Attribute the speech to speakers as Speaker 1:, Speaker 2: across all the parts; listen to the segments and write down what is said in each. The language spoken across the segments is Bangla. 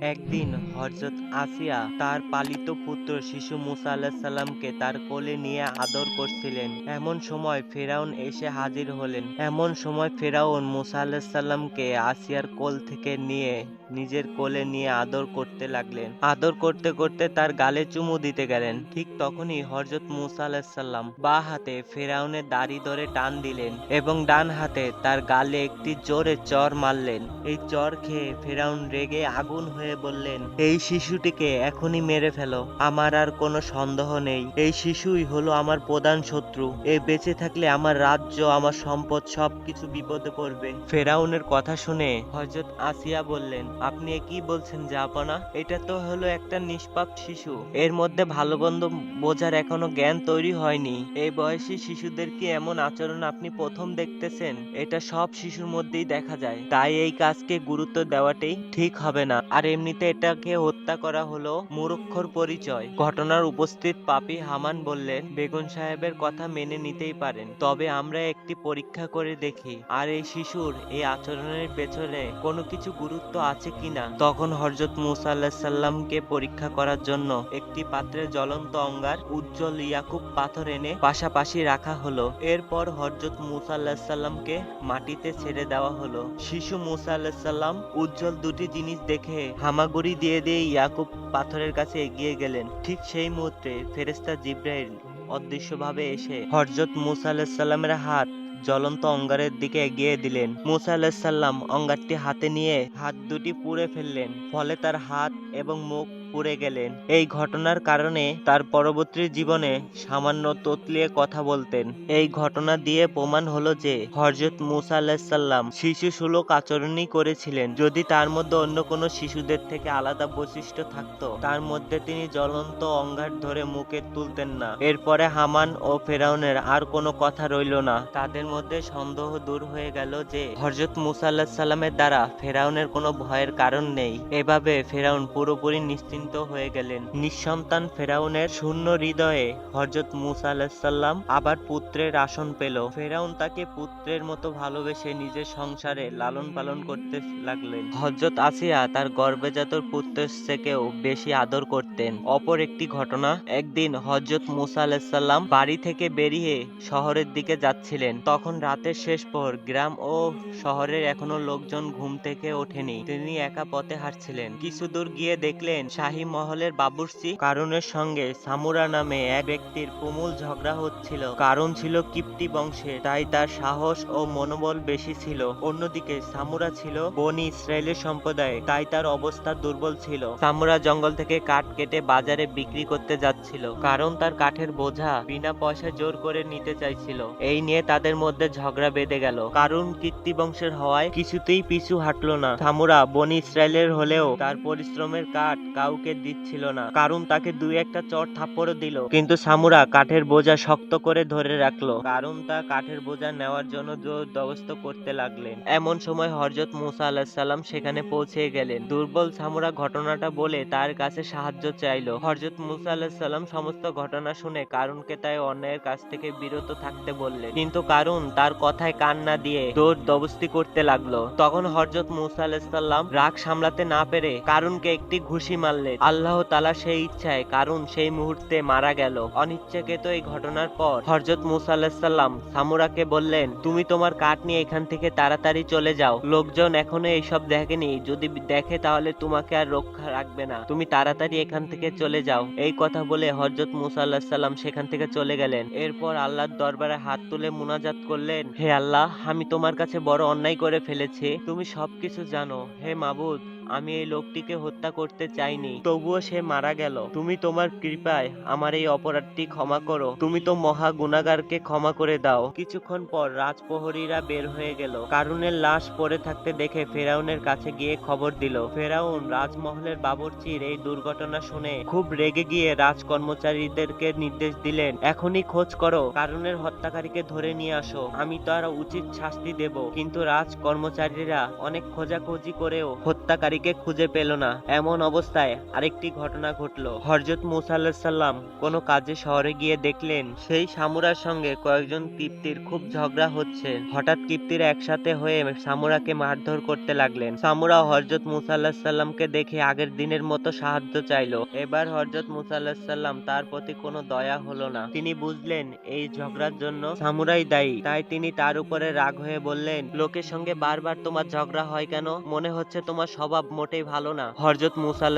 Speaker 1: একদিন হযরত আসিয়া তার পালিত পুত্র শিশু মুসা আলাহিসাল্লামকে তার কোলে নিয়ে আদর করছিলেন। এমন সময় ফেরাউন এসে হাজির হলেন। এমন সময় ফেরাউন মুসা আলাহিসাল্লামকে আসিয়ার কোল থেকে নিয়ে নিজের কোলে নিয়ে আদর করতে লাগলেন। আদর করতে করতে তার গালে চুমু দিতে গেলেন। ঠিক তখনই হযরত মুসা আলাহিসাল্লাম বা হাতে ফেরাউনের দাড়ি ধরে টান দিলেন এবং ডান হাতে তার গালে একটি জোরে চর মারলেন। এই চর খেয়ে ফেরাউন রেগে আগুন হয়ে বললেন, এই শিশুটিকে এখনই মেরে ফেলো, আমার আর কোনো সন্দেহ নেই। এই শিশুই হলো আমার প্রধান শত্রু। এ বেঁচে থাকলে আমার রাজ্য, আমার সম্পদ সবকিছু বিপদে পড়বে। ফেরাউনের কথা শুনে হযরত আসিয়া বললেন আপনি কি বলছেন জাপানা? এটা তো হলো একটা নিষ্পাপ শিশু। এর মধ্যে ভালো মন্দ বোঝার এখনও জ্ঞান তৈরি হয়নি। এই বয়সী শিশুদের কি এমন আচরণ আপনি প্রথম দেখতেছেন? এটা সব শিশুর মধ্যেই দেখা যায়। তাই এই কাজকে গুরুত্ব দেওয়াটাই ঠিক হবে না। আর এমনিতে এটাকে হত্যা করা হলো মূর্খর পরিচয়। ঘটনার উপস্থিত পাপি হামান বললেন বেগুন সাহেবের কথা মেনে নিতেই পারেন। তবে আমরা একটি পরীক্ষা করে দেখি। আর এই শিশুর এই আচরণের পেছনে কোনো কিছু গুরুত্ব আছে কিনা। তখন হযরত মুসা আল্লাহ সাল্লামকে পরীক্ষা করার জন্য একটি পাত্রে জ্বলন্ত অঙ্গার উজ্জ্বল ইয়াকুব পাথর এনে পাশাপাশি রাখা হলো। এরপর হযরত মুসা আল্লাহ সাল্লামকে মাটিতে ছেড়ে দেওয়া হলো। শিশু মুসা আল্লাহ সাল্লাম উজ্জ্বল দুটি জিনিস দেখে হামাগুড়ি দিয়ে দিয়ে ইয়াকুব পাথরের কাছে এগিয়ে গেলেন। ঠিক সেই মুহূর্তে ফেরেস্তা জিব্রাইল অদৃশ্যভাবে এসে হযরত মুসা আল্লাহ সাল্লামের হাত জ্বলন্ত অঙ্গারের দিকে এগিয়ে দিলেন। মুসা আলাহিসাল্লাম অঙ্গারটি হাতে নিয়ে হাত দুটি পুড়ে ফেললেন। ফলে তার হাত এবং মুখ পুড়ে গেলেন। এই ঘটনার কারণে তার পরবর্তী জীবনে সামান্য তোতলিয়ে কথা বলতেন। এই ঘটনা দিয়ে প্রমাণ হলো যে হযরত মুসা আলাহিসাল্লাম শিশু সুলক আচরণই করেছিলেন। যদি তার মধ্যে অন্য কোনো শিশুদের থেকে আলাদা বৈশিষ্ট্য থাকতো, তার মধ্যে তিনি জ্বলন্ত অঙ্গার ধরে মুখে তুলতেন না। এরপরে হামান ও ফেরাউনের আর কোনো কথা রইল না। তাদের মধ্যে সন্দেহ দূর হয়ে গেল যে হযরত মুসা আল্লাহ সাল্লামের দ্বারা ফেরাউনের কোনো ভয়ের কারণ নেই। এভাবে ফেরাউন পুরোপুরি নিশ্চিন্ত হয়ে গেলেন। নিঃসন্তান ফেরাউনের শূন্য হৃদয়ে হযরত মুসা আল্লাহ সাল্লাম আবার পুত্রের আসন পেল। ফেরাউন তাকে পুত্রের মতো ভালোবেসে নিজের সংসারে লালন পালন করতে লাগলেন। হযরত আসিয়া তার গর্ভজাত পুত্রের থেকেও বেশি আদর করতেন। অপর একটি ঘটনা, একদিন হযরত মুসা আলাহিসাল্লাম বাড়ি থেকে বেরিয়ে শহরের দিকে যাচ্ছিলেন। তখন রাতের শেষ পর গ্রাম ও শহরের এখনও লোকজন ঘুম থেকে ওঠেনি। তিনি একা পথে হাঁটছিলেন। কিছু দূর গিয়ে দেখলেন শাহী মহলের বাবুর্চি কারুনের সঙ্গে সামুরা নামে এক ব্যক্তির তুমুল ঝগড়া হচ্ছিল। কারণ ছিল কিপ্টি বংশে তাই তার সাহস ও মনোবল বেশি ছিল। অন্যদিকে সামুরা ছিল বনি ইসরায়েলের সম্প্রদায়, তাই তার অবস্থা দুর্বল ছিল। সামুরা জঙ্গল থেকে কাঠ কেটে বাজারে বিক্রি করতে যাচ্ছিল। কারণ তার কাঠের বোঝা বিনা পয়সা জোর করে নিতে চাইছিল। এই নিয়ে তাদের মধ্যে ঝগড়া বেঁধে গেল। কারণ কীর্তি বংশের হওয়ায় কিছুতেই পিছু হাঁটলো না। সামুরা বনি ইসরায়েলের হলেও তার পরিশ্রমের কাঠ কাউকে দিচ্ছিল না, কারণ তাকে দুই একটা চর থাপ্পড়ও দিল। কিন্তু সামুরা কাঠের বোঝা শক্ত করে ধরে রাখল, কারণ তা কাঠের বোঝা নেওয়ার জন্য জোর দবস্ত করতে লাগলেন। এমন সময় হযরত মুসা আলাহিসাল্লাম সেখানে পৌঁছে গেলেন। দুর্বল সামুরা ঘটনাটা বলে তার কাছে সাহায্য চাইলো। হযরত মুসা আলাহিসাল্লাম সমস্ত ঘটনা শুনে কারুনকে তাই অন্যায়ের কাছ থেকে বিরত থাকতে বললেন। কিন্তু কারুন তার কথায় কান না দিয়ে দৌড় দবস্তি করতে লাগল। তখন হযরত মুসা আলাহিসাল্লাম রাগ সামলাতে না পেরে কারুনকে একটি ঘুষি মারলেন। আল্লাহ তালা সেই ইচ্ছায় কারুন সেই মুহূর্তে মারা গেল। অনিচ্ছাকৃত এই ঘটনার পর হযরত মুসা আলাহিসাল্লাম সামুরাকে বললেন, তুমি তোমার কাঠ নিয়ে এখান থেকে তাড়াতাড়ি চলে যাও। লোকজন এখনও এইসব দেখেনি। যদি দেখে তাহলে তোমাকে আর রক্ষা রাখবে না। তুমি তাড়াতাড়ি এখান থেকে চলে যাও। এই কথা বলে হযরত মুসা আল্লাহ সেখান থেকে চলে গেলেন। এরপর আল্লাহর দরবারে হাত তুলে মুনাজাত করলেন, হে আল্লাহ, আমি তোমার কাছে বড় অন্যায় করে ফেলেছি। তুমি সবকিছু জানো। হে মাবুদ আমি এই লোকটিকে হত্যা করতে চাইনি। তবুও সে মারা গেল। তুমি তোমার কৃপায় আমার এই অপরাধটি ক্ষমা করো। তুমি তো মহা গুনাগারকে ক্ষমা করে দাও। কিছুক্ষণ পর রাজপ্রহরীরা বের হয়ে গেল। কারুনের লাশ পড়ে থাকতে দেখে ফেরাউনের কাছে গিয়ে খবর দিল, ফেরাউন, রাজমহলের বাবুর্চির এই দুর্ঘটনা শুনে খুব রেগে গিয়ে রাজ কর্মচারীদেরকে নির্দেশ দিলেন, এখনই খোঁজ করো। কারুনের হত্যাকারীকে ধরে নিয়ে আসো। আমি তার উচিত শাস্তি দেব। কিন্তু রাজ কর্মচারীরা অনেক খোঁজাখুঁজি করেও হত্যাকারী স্ত্রীকে খুঁজে পেল না। এমন অবস্থায় আরেকটি ঘটনা ঘটলো। হরজত মুসা আল্লাহ কোনো কাজে শহরে গিয়ে দেখলেন, সেই সামুরার সঙ্গে কয়েকজন কিপ্তির খুব ঝগড়া হচ্ছে। হঠাৎ কিপ্তিরা একসাথে হয়ে সামুরাকে মারধর করতে লাগলেন। সামুরা হরজত মুসা আল্লাহ সাল্লামকে দেখে আগের দিনের মতো সাহায্য চাইলো। এবার হরজত মুসা আল্লাহ সাল্লাম তার প্রতি কোনো দয়া হলো না। তিনি বুঝলেন, এই ঝগড়ার জন্য সামুরাই দায়ী। তাই তিনি তার উপরে রাগ হয়ে বললেন, লোকের সঙ্গে বারবার তোমার ঝগড়া হয় কেন? মনে হচ্ছে তোমার স্বভাব মোটেই ভালো না। হরজত মুসা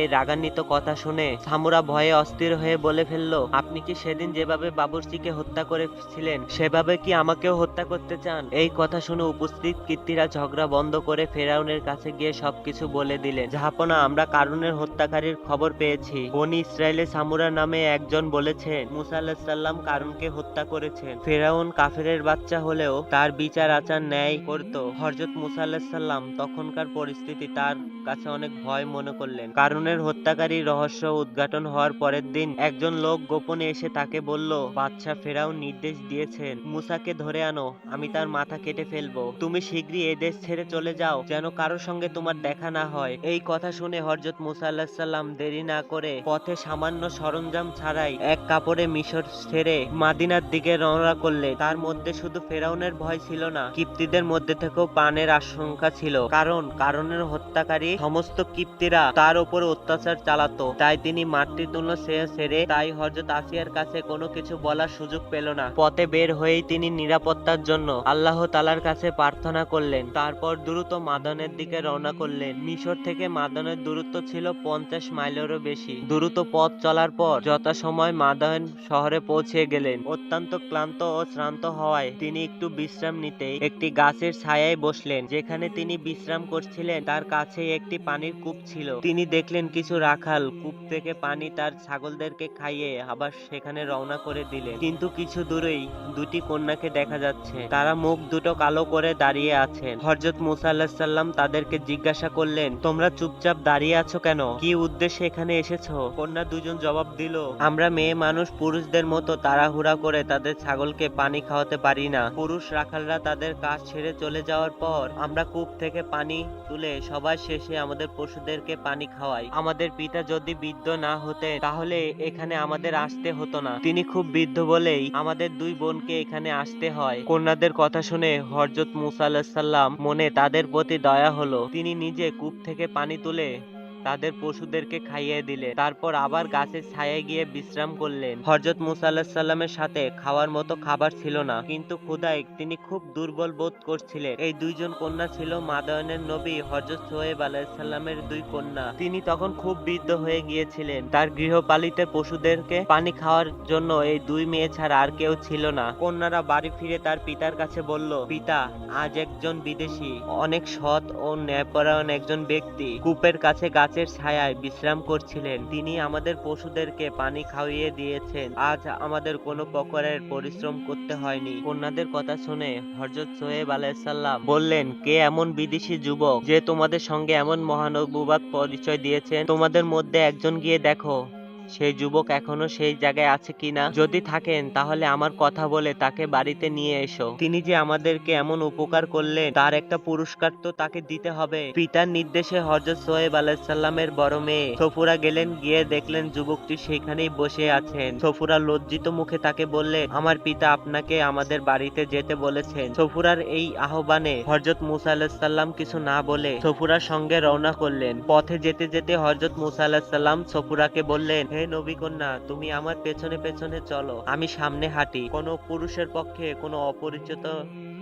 Speaker 1: এই রাগান্বিত কথা শুনে সামুরা ভয়ে অস্থির হয়ে বলে ফেলল, আপনি কি সেদিন যেভাবে বাবুর্চিকে হত্যা করেছিলেন, সেভাবে কি আমাকেও হত্যা করতে চান? এই কথা শুনে উপস্থিত কীর্তিরা ঝগড়া বন্ধ করে ফেরাউনের কাছে গিয়ে সবকিছু বলে দিলেন। জাহাপনা, আমরা কারুনের হত্যাকারীর খবর পেয়েছি। বনি ইসরায়েলের সামুরা নামে একজন বলেছেন, মুসা আল্লাহ সাল্লাম কারুনকে হত্যা করেছেন। ফেরাউন কাফেরের বাচ্চা হলেও তার বিচার, আচার, ন্যায় করত। হরজত মুসা আল্লাহ তখনকার পরিস্থিতি তার কাছে অনেক ভয় মনে করলেন। কারুনের হত্যাকারী রহস্য উদ্ঘাটন হওয়ার পরের দিন একজন লোক গোপনে এসে তাকে বলল বাদশাহ ফেরাউন নির্দেশ দিয়েছেন, মুসাকে ধরে আনো, আমি তার মাথা কেটে ফেলব। তুমি শীঘ্রই এ দেশ ছেড়ে চলে যাও, যেন কারোর সঙ্গে তোমার দেখা না হয়। এই কথা শুনে হরজত মুসা আল্লাহ সাল্লাম দেরি না করে পথে সামান্য সরঞ্জাম ছাড়াই এক কাপড়ে মিশর ছেড়ে মাদিনার দিকে রওনা করলে তার মধ্যে শুধু ফেরাউনের ভয় ছিল না, কিপ্তিদের মধ্যে থেকেও পানের আশঙ্কা ছিল। কারণ, কারণের হত্যাকারী সমস্ত কিপ্তিরা তার উপর অত্যাচার চালাতো। তাই তিনি মাতৃতুল্য ছেড়ে তাই হরজত আসিয়ার কাছে কোনো কিছু বলার সুযোগ পেল না। পথে বের হয়েই তিনি নিরাপত্তার জন্য আল্লাহ তালার কাছে প্রার্থনা করলেন। তারপর দ্রুত মাদনের দিকে রওনা করলেন। মিশর থেকে মাদনের দূরত্ব ছিল পঞ্চাশ মাইলেরও বেশি। দ্রুত পথ চলার পর যথাসময় মাদন শহরে পৌঁছে গেলেন। অত্যন্ত ক্লান্ত ও শ্রান্ত হওয়ায় তিনি একটু বিশ্রাম নিতে একটি গাছের ছায়ায় বসলেন। যেখানে তিনি বিশ্রাম করছিলেন, তার কাছে একটি পানির কূপ ছিল। তিনি দেখলেন কিছু রাখাল কূপ থেকে পানি তার ছাগলদেরকে খাইয়ে আবার সেখানে রওনা করে দিলেন। কিন্তু কিছু দূরেই দুটি কন্যাকে দেখা যাচ্ছে। তারা মুখ দুটো কালো করে দাঁড়িয়ে আছেন। হরজত মুসা সাল্লাম তাদেরকে জিজ্ঞাসা করলেন, তোমরা চুপচাপ দাঁড়িয়ে আছো কেন? কি উদ্দেশ্যে এখানে এসেছ? কন্যা দুজন জবাব দিল, আমরা মেয়ে মানুষ, পুরুষদের মতো তাড়াহুড়া করে তাদের ছাগলকে পানি খাওয়াতে পারি না। পুরুষ রাখালরা তাদের কাজ ছেড়ে চলে যাওয়ার পর আমরা কূপ থেকে পানি তুলে সবার শেষে আমাদের পশুদেরকে পানি খাওয়াই। আমাদের পিতা যদি বৃদ্ধ না হতেন, তাহলে এখানে আমাদের আসতে হতো না। তিনি খুব বৃদ্ধ বলেই আমাদের দুই বোনকে এখানে আসতে হয়। কন্যাদের কথা শুনে হরজত মুসা আলাহিসাল্লাম সাল্লাম মনে তাদের প্রতি দয়া হলো। তিনি নিজে কূপ থেকে পানি তুলে তাদের পশুদেরকে খাইয়ে দিলে। তারপর আবার গাছের ছায়ায় গিয়ে বিশ্রাম করলেন। হরজত মুসা আল্লাহ সাল্লামের সাথে খাওয়ার মতো খাবার ছিল না, কিন্তু খুদাই তিনি খুব দুর্বল বোধ করছিলেন। এই দুইজন কন্যা ছিল মাদায়নের নবী হরজত সোহেব আলাইসাল্লামের দুই কন্যা। তিনি তখন খুব বৃদ্ধ হয়ে গিয়েছিলেন। তার গৃহপালিত পশুদেরকে পানি খাওয়ার জন্য এই দুই মেয়ে ছাড়া আর কেউ ছিল না। কন্যারা বাড়ি ফিরে তার পিতার কাছে বলল, পিতা, আজ একজন বিদেশি। অনেক সৎ ও ন্যায়পরায়ণ একজন ব্যক্তি। কূপের কাছে গাছের ছায়ায় বিশ্রাম করছিলেন। তিনি আমাদের পশুদেরকে পানি খাওয়িয়ে দিয়েছেন। আজ আমাদের কোনো প্রকারের পরিশ্রম করতে হয়নি। কন্যাদের কথা শুনে হরজত সোহেব আলাইসাল্লাম বললেন, কে এমন বিদেশি যুবক যে তোমাদের সঙ্গে এমন মহানুভবাদ পরিচয় দিয়েছেন? তোমাদের মধ্যে একজন গিয়ে দেখো। সেই যুবক এখনও সেই জায়গায় আছে কিনা? যদি থাকেন, তাহলে আমার কথা বলে তাকে বাড়িতে নিয়ে এসো। তিনি যে আমাদেরকে এমন উপকার করলেন, তার একটা পুরস্কার তো তাকে দিতে হবে। পিতার নির্দেশে হজরত সোহেব আলাইসাল্লামের বড় মেয়ে সফুরা গেলেন, গিয়ে দেখলেন যুবকটি সেখানেই বসে আছেন। সফুরা লজ্জিত মুখে তাকে বললেন আমার পিতা আপনাকে আমাদের বাড়িতে যেতে বলেছেন। সফুরার এই আহ্বানে হজরত মুসা আলাহিসাল্লাম কিছু না বলে সফুরার সঙ্গে রওনা করলেন। পথে যেতে যেতে হজরত মুসা আলাহিসাল্লাম সফুরাকে বললেন, হে নবী কন্যা, তুমি আমার পেছনে পেছনে চলো। আমি সামনে হাঁটি। কোনো পুরুষের পক্ষে কোনো অপরিচিত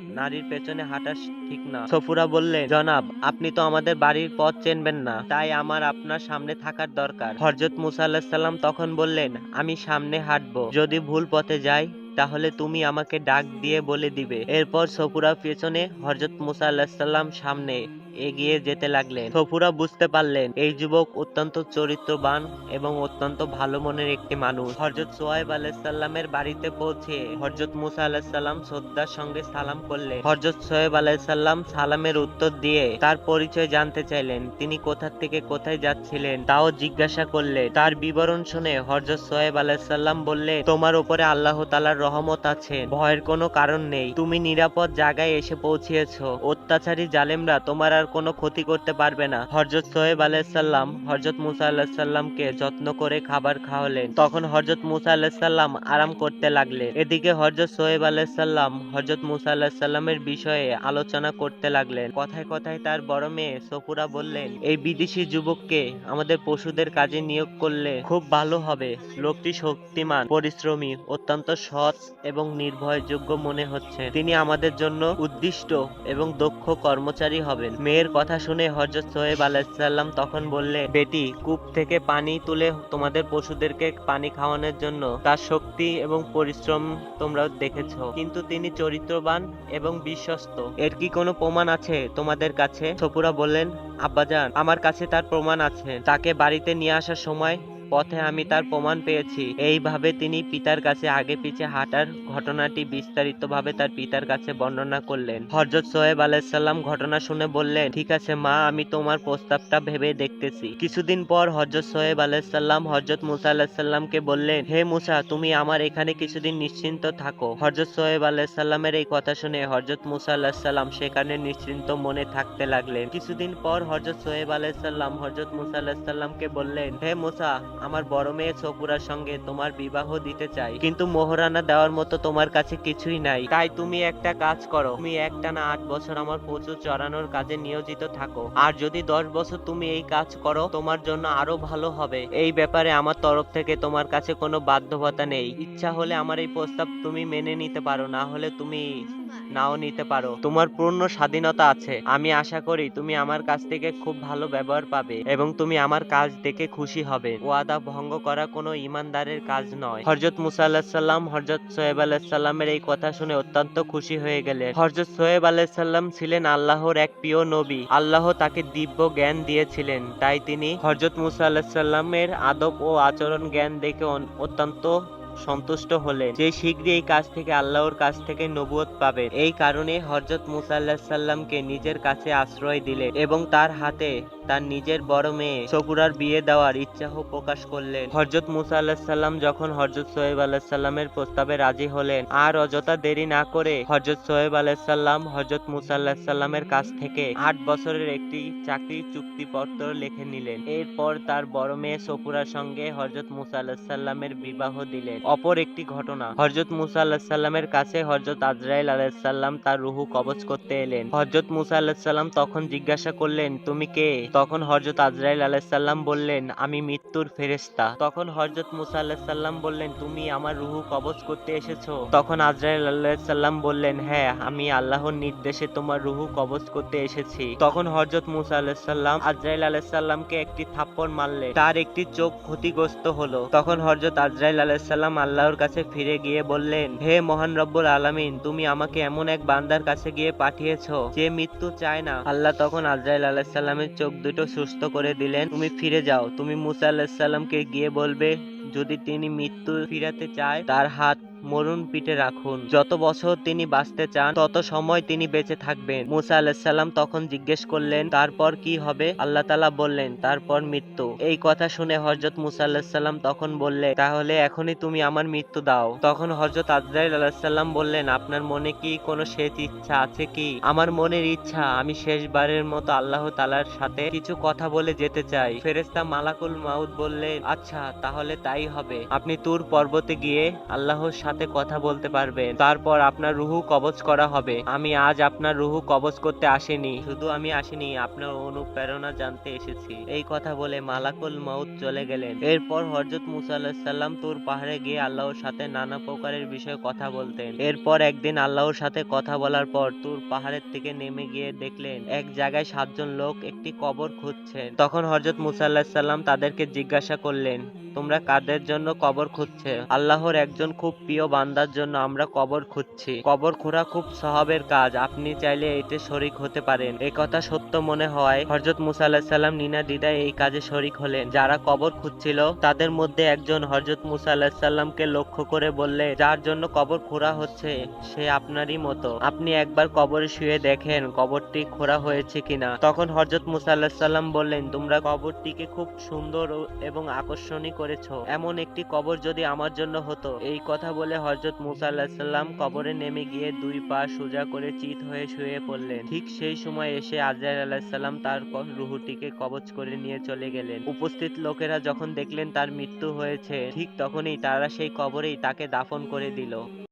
Speaker 1: নারীর পেছনে হাঁটা ঠিক না। সফুরা বললেন জনাব, আপনি তো আমাদের বাড়ির পথ চেনবেন না। তাই আমার আপনার সামনে থাকার দরকার। হরজত মুসা আল্লাহ তখন বললেন, আমি সামনে হাঁটবো। যদি ভুল পথে যাই, তাহলে তুমি আমাকে ডাক দিয়ে বলে দিবে। এরপর সফুরা পেছনে হরজত মুসা সাল্লাম সামনে এগিয়ে যেতে লাগলেন। সফুরা বুঝতে পারলেন, এই যুবক অত্যন্ত চরিত্রবান এবং অত্যন্ত ভালো মনের একটি মানুষ। হরজত সোহাইব আলাইসাল্লামের বাড়িতে পৌঁছে হরজত মুসা আলাহিসাল্লাম শ্রদ্ধার সঙ্গে সালাম করলেন। হরজত সোহেব আলাইসাল্লাম সালামের উত্তর দিয়ে তার পরিচয় জানতে চাইলেন। তিনি কোথা থেকে কোথায় যাচ্ছিলেন তাও জিজ্ঞাসা করলে তার বিবরণ শুনে হরজত সোহেব আলাইসাল্লাম বললে তোমার উপরে আল্লাহ তালার রহমত আছে। ভয়ের কোনো কারণ নেই। তুমি নিরাপদ জায়গায় এসে পৌঁছিয়েছো অত্যাচারী জালেমরা তোমার আর কোনো ক্ষতি করতে পারবে না। হজরত সোহেব আলাইসাল্লাম হজরত মুসা আলাহিসাল্লামকে যত্ন করে খাবার খাওয়ালেন। তখন হজরত মুসা আলাহিসাল্লাম আরাম করতে লাগলেন। এদিকে হজরত সোহেব আলাইসাল্লাম হজরত মুসা আলাহিসাল্লামের বিষয়ে আলোচনা করতে লাগলেন। কথায় কথায় তার বড় মেয়ে সফুরা বললেন, এই বিদেশি যুবককে আমাদের পশুদের কাজে নিয়োগ করলে খুব ভালো হবে। লোকটি শক্তিমান, পরিশ্রমী, অত্যন্ত সৎ এবং নির্ভরযোগ্য মনে হচ্ছে। তিনি আমাদের জন্য উদ্দিষ্ট এবং দক্ষ কর্মচারী হবেন। মেয়ের কথা শুনে হজরত সোহেব আলাহিসাল্লাম তখন বললেন বেটি, কূপ থেকে পানি তুলে তোমাদের পশুদেরকে পানি খাওয়ানোর জন্য তার শক্তি এবং পরিশ্রম তোমরা দেখেছ। কিন্তু তিনি চরিত্রবান এবং বিশ্বস্ত। এর কি কোনো প্রমাণ আছে তোমাদের কাছে? সপুরা বললেন, আব্বাজান, আমার কাছে তার প্রমাণ আছে। তাকে বাড়িতে নিয়ে আসার সময় পথে আমি তার প্রমাণ পেয়েছি। এইভাবে তিনি পিতার কাছে আগে পিছে হাঁটার ঘটনাটি বিস্তারিতভাবে তার পিতার কাছে বর্ণনা করলেন। হজরত সোহেব আলাইসাল্লাম ঘটনা শুনে বললেন, ঠিক আছে মা, আমি তোমার প্রস্তাবটা ভেবে দেখতেছি। কিছুদিন পর হজরত সোহেব আলাইসাল্লাম হজরত মুসা আলাহিসাল্লামকে বললেন, হে মুসা, তুমি আমার এখানে কিছুদিন নিশ্চিন্ত থাকো। হজরত সোহেব আলাইসাল্লামের এই কথা শুনে হজরত মুসা আলাহিসাল্লাম সেখানে নিশ্চিন্ত মনে থাকতে লাগলেন। কিছুদিন পর হজরত সোহেব আলাইসাল্লাম হজরত মুসা আলাহিসাল্লামকে বললেন, হে মুসা আমার বড় মেয়ে সপুরার সঙ্গে তোমার বিবাহ দিতে চাই। কিন্তু মোহরানা দেওয়ার মতো তোমার কাছে কিছুই নাই। তাই তুমি একটা কাজ করো। তুমি একটা না আট বছর আমার প্রচুর চড়ানোর কাজে নিয়োজিত থাকো। আর যদি দশ বছর তুমি এই কাজ করো, তোমার জন্য আরও ভালো হবে। এই ব্যাপারে আমার তরফ থেকে তোমার কাছে কোনো বাধ্যবতা নেই। ইচ্ছা হলে আমার এই প্রস্তাব তুমি মেনে নিতে পারো, না হলে তুমি নাও নিতে পারো। তোমার পূর্ণ স্বাধীনতা আছে। আমি আশা করি তুমি আমার কাছ থেকে খুব ভালো ব্যবহার পাবে এবং তুমি আমার কাজ দেখে খুশি হবে। ওয়াদা ভঙ্গ করা কোনো ইমানদারের কাজ নয়। হজরত মুসা আলাহিসাল্লাম হজরত সোহেব আলাহিসাল্লামের এই কথা শুনে অত্যন্ত খুশি হয়ে গেলেন। হজরত সোহেব আলাহিসাল্লাম ছিলেন আল্লাহর এক প্রিয় নবী। আল্লাহ তাকে দিব্য জ্ঞান দিয়েছিলেন। তাই তিনি হজরত মুসা আলাহিসাল্লামের আদব ও আচরণ জ্ঞান দেখে অত্যন্ত সন্তুষ্ট হলেন। যে শীঘ্রই এই কাজ থেকে আল্লাহর কাছ থেকে নবুয়ত পাবেন এই কারণে হজরত মুসা আল্লাহ সাল্লামকে নিজের কাছে আশ্রয় দিলেন এবং তার হাতে তার নিজের বড় মেয়ে সফুরার বিয়ে দেওয়ার ইচ্ছাহ প্রকাশ করলেন। হজরত মুসা আল্লাহ সাল্লাম যখন হজরত সোহেব আল্লাহ সাল্লামের প্রস্তাবে রাজি হলেন, আর অযথা দেরি না করে হজরত সোহেব আল্লাহ সাল্লাম হজরত মুসা আল্লাহ সাল্লামের কাছ থেকে আট বছরের একটি চাকরি চুক্তিপত্র লিখে নিলেন। এরপর তার বড় মেয়ে সফুরার সঙ্গে হজরত মুসা আল্লাহ সাল্লামের বিবাহ দিলেন। অপর একটি ঘটনা। হজরত মুসা আল্লাহ সাল্লামের কাছে হজরত আজরাইল আলাহ সাল্লাম তার রুহু কবজ করতে এলেন। হজরত মুসা আল্লাহ সাল্লাম তখন জিজ্ঞাসা করলেন, তুমি কে? তখন হজরত আজরাইল আলাহ সাল্লাম বললেন, আমি মৃত্যুর ফেরেস্তা তখন হজরত মুসা আল্লাহ সাল্লাম বললেন, তুমি আমার রুহু কবজ করতে এসেছ? তখন আজরাইল আল্লাহ সাল্লাম বললেন হ্যাঁ আমি আল্লাহর নির্দেশে তোমার রুহু কবজ করতে এসেছি। তখন হজরত মুসা আল্লাহ সাল্লাম আজরাইল আলাহ সাল্লামকে একটি থাপ্পড় মারলেন। তার একটি চোখ ক্ষতিগ্রস্ত হলো। তখন হজরত আজরাইল আলাহ সাল্লাম আল্লাহর কাছে ফিরে গিয়ে বললেন, হে মহান রব্বুল আলমিন, তুমি আমাকে এমন এক বান্দার কাছে গিয়ে পাঠিয়েছ যে মৃত্যু চায় না। আল্লাহ তখন আজরাইল আল্লাহ সাল্লামের চোখ দুটো সুস্থ করে দিলেন, তুমি ফিরে যাও। তুমি মুসা আল্লাহ সাল্লামকে গিয়ে বলবে, যদি তিনি মৃত্যু ফিরাতে চায়, তার হাত মরুন পিঠে রাখুন। যত বছর তিনি বাঁচতে চান, তত সময় তিনি বেঁচে থাকবেন। মুসা আলাহিসাল্লাম তখন জিজ্ঞেস করলেন, তারপর কি হবে? আল্লাহ তালা বললেন, তারপর মৃত্যু। এই কথা শুনে হজরত মুসা আলাহিসাল্লাম তখন বললেন, তাহলে এখনই তুমি আমার মৃত্যু দাও। তখন হজরত আজরাইল আলাহিসাল্লাম বললেন, আপনার মনে কি কোনো শেষ ইচ্ছা আছে কি? আমার মনের ইচ্ছা, আমি শেষবারের মতো আল্লাহ তালার সাথে কিছু কথা বলে যেতে চাই। ফেরেস্তা মালাকুল মাউদ বললেন আচ্ছা তাহলে তাই হবে। আপনি তুর পর্বতে গিয়ে আল্লাহর সাথে কথা বলতে পারবেন তারপর আপনার রুহু কবজ করা হবে। আমি আজ আপনার রুহু কবজ করতে আসিনি। শুধু আমি আসিনি, আপনার অনুপ্রেরণা জানতে এসেছি। এই কথা বলে মালাকুল মাউদ চলে গেলেন। এরপর হজরত মুসা আলাহিসাল্লাম তুর পাহাড়ে গিয়ে আল্লাহর সাথে নানা প্রকারের বিষয়ে কথা বলতেন। এরপর একদিন আল্লাহর সাথে কথা বলার পর তুর পাহাড়ের থেকে নেমে গিয়ে দেখলেন, এক জায়গায় সাতজন লোক একটি কবর খুঁজছেন। তখন হজরত মুসা আলাহিসাল্লাম তাদেরকে জিজ্ঞাসা করলেন, তোমরা কাদের জন্য কবর খুঁজছে? আল্লাহর একজন খুব প্রিয় বান্দার জন্য আমরা কবর খুঁজছি। কবর খোঁড়া খুব সহবের কাজ। আপনি চাইলে এতে শরিক হতে পারেন। এই কথা সত্য মনে হয়। হজরত মুসা আলাহিসাল্লাম নিনা দিদায় এই কাজে শরিক হলেন। যারা কবর খুঁজছিল, তাদের মধ্যে একজন হজরত মুসা আলাহিসাল্লামকে লক্ষ্য করে বললে, যার জন্য কবর খোঁড়া হচ্ছে, সে আপনারই মতো। আপনি একবার কবরে শুয়ে দেখেন কবরটি খোঁড়া হয়েছে কিনা। তখন হজরত মুসা আলাহিসাল্লাম বললেন, তোমরা কবরটিকে খুব সুন্দর এবং আকর্ষণীয় করেছ। এমন একটি কবর যদি আমার জন্য হতো, এই কথা বলে বলে হযরত মুসা আল্লাহ কবরে নেমে গিয়ে দুই পা সোজা করে চিত হয়ে শুয়ে পড়লেন। ঠিক সেই সময় এসে আজরাইল আলাহিসাল্লাম তার রুহুটিকে কবচ করে নিয়ে চলে গেলেন। উপস্থিত লোকেরা যখন দেখলেন তার মৃত্যু হয়েছে, ঠিক তখনই তারা সেই কবরেই তাকে দাফন করে দিল।